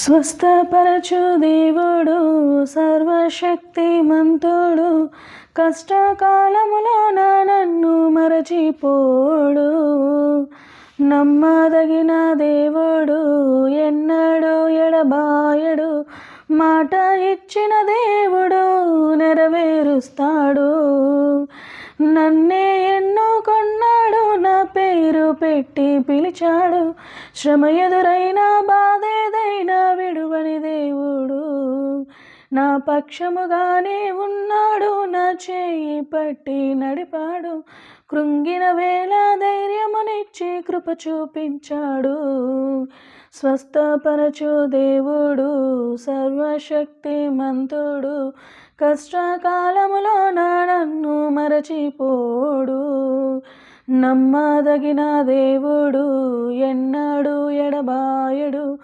స్వస్థపరచు దేవుడు సర్వశక్తిమంతుడు. కష్టకాలములో నా నన్ను మరచిపోడు. నమ్మదగిన దేవుడు ఎన్నడూ ఎడబాయడు. మాట ఇచ్చిన దేవుడు నెరవేరుస్తాడు. నన్నే ఎన్నుకొన్నాడు నా పేరు పెట్టి పిలిచాడు. శ్రమ ఎదురైన బాధేదైనా నా పక్షముగానే ఉన్నాడు నా చేయి పట్టి నడిపాడు. కృంగిన వేళ ధైర్యమునిచ్చి కృప చూపించాడు. స్వస్థపరచు దేవుడు సర్వశక్తి మంతుడు కష్టకాలములో నా నన్ను మరచిపోడు. నమ్మదగిన దేవుడు ఎన్నడూ ఎడబాయడు.